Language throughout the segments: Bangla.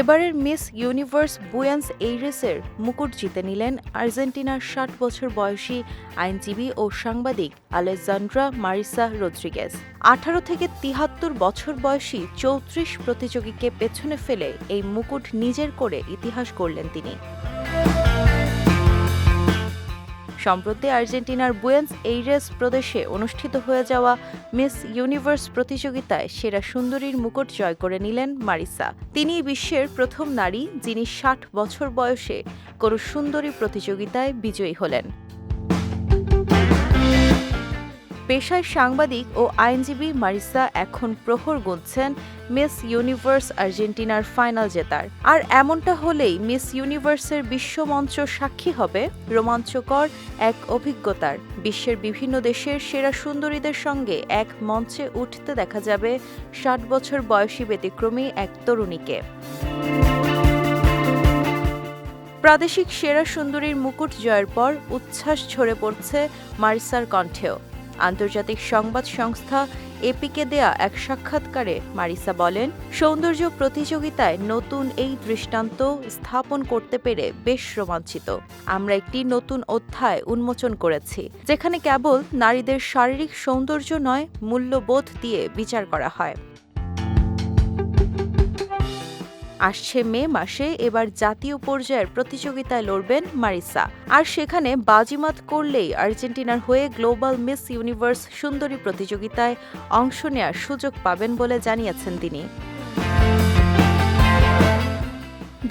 এবারের মিস ইউনিভার্স বুয়েন্স এইরেসের মুকুট জিতে নিলেন আর্জেন্টিনার ষাট বছর বয়সী আইনজীবী ও সাংবাদিক আলেকজান্ড্রা মারিসা রদ্রিগেজ। আঠারো থেকে তিহাত্তর বছর বয়সী চৌত্রিশ প্রতিযোগীকে পেছনে ফেলে এই মুকুট নিজের করে ইতিহাস গড়লেন তিনি। সম্প্রতি আর্জেন্টিনার বুয়েন্স এইরেস প্রদেশে অনুষ্ঠিত হয়ে যাওয়া মিস ইউনিভার্স প্রতিযোগিতায় সেরা সুন্দরীর মুকুট জয় করে নিলেন মারিসা। তিনি বিশ্বের প্রথম নারী, যিনি ষাট বছর বয়সে কোনো সুন্দরী প্রতিযোগিতায় বিজয়ী হলেন। পেশায় সাংবাদিক ও আইনজীবী মারিসা এখন প্রহর গুনছেন মিস ইউনিভার্স আর্জেন্টিনার ফাইনাল জেতার। আর এমনটা হলেই মিস ইউনিভার্সের বিশ্বমঞ্চ সাক্ষী হবে রোমাঞ্চকর এক অভিজ্ঞতার। বিশ্বের বিভিন্ন দেশের সেরা সুন্দরীদের সঙ্গে এক মঞ্চে উঠতে দেখা যাবে ষাট বছর বয়সী ব্যতিক্রমী এক তরুণীকে। প্রাদেশিক সেরা সুন্দরীর মুকুট জয়ের পর উচ্ছ্বাস ঝরে পড়ছে মারিসার কণ্ঠেও। আন্তর্জাতিক সংবাদ সংস্থা এপিকে দেয়া এক সাক্ষাৎকারে মারিসা বলেন, সৌন্দর্য প্রতিযোগিতায় নতুন এই দৃষ্টান্ত স্থাপন করতে পেরে বেশ রোমাঞ্চিত। আমরা একটি নতুন অধ্যায় উন্মোচন করেছি, যেখানে কেবল নারীদের শারীরিক সৌন্দর্য নয়, মূল্যবোধ দিয়ে বিচার করা হয়। আসছে মে মাসে, এবার জাতীয় পর্যায়ের প্রতিযোগিতায় লড়বেন মারিসা। আর সেখানে বাজিমাত করলেই আর্জেন্টিনার হয়ে গ্লোবাল মিস ইউনিভার্স সুন্দরী প্রতিযোগিতায় অংশ নেওয়ার সুযোগ পাবেন বলে জানিয়েছেন তিনি।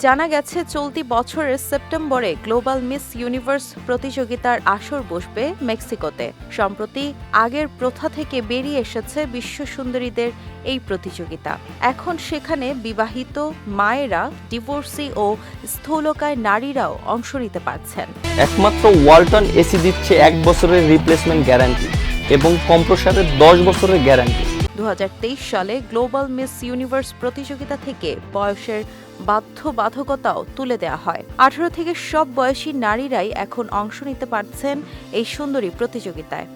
জানা গেছে, চলতি বছরের সেপ্টেম্বরে গ্লোবাল মিস ইউনিভার্স প্রতিযোগিতার আসর বসবে মেক্সিকোতে। সম্প্রতি আগের প্রথা থেকে বেরিয়ে এসেছে বিশ্ব সুন্দরীদের এই প্রতিযোগিতা। এখন সেখানে বিবাহিত মায়েরা, ডিভোর্সি ও স্থূলকায় নারীরাও অংশ নিতে পারছেন। একমাত্র ওয়ালটন এসি দিচ্ছে এক বছরের রিপ্লেসমেন্ট গ্যারান্টি এবং কম্প্রসারের দশ বছরের গ্যারান্টি। দু হাজার তেইশ সালে গ্লোবাল মিস ইউনিভার্স প্রতিযোগিতা থেকে বয়সের বাধ্যবাধকতাও তুলে দেওয়া হয়। আঠারো থেকে সব বয়সী নারীরাই এখন অংশ নিতে পারছেন এই সুন্দরী প্রতিযোগিতায়।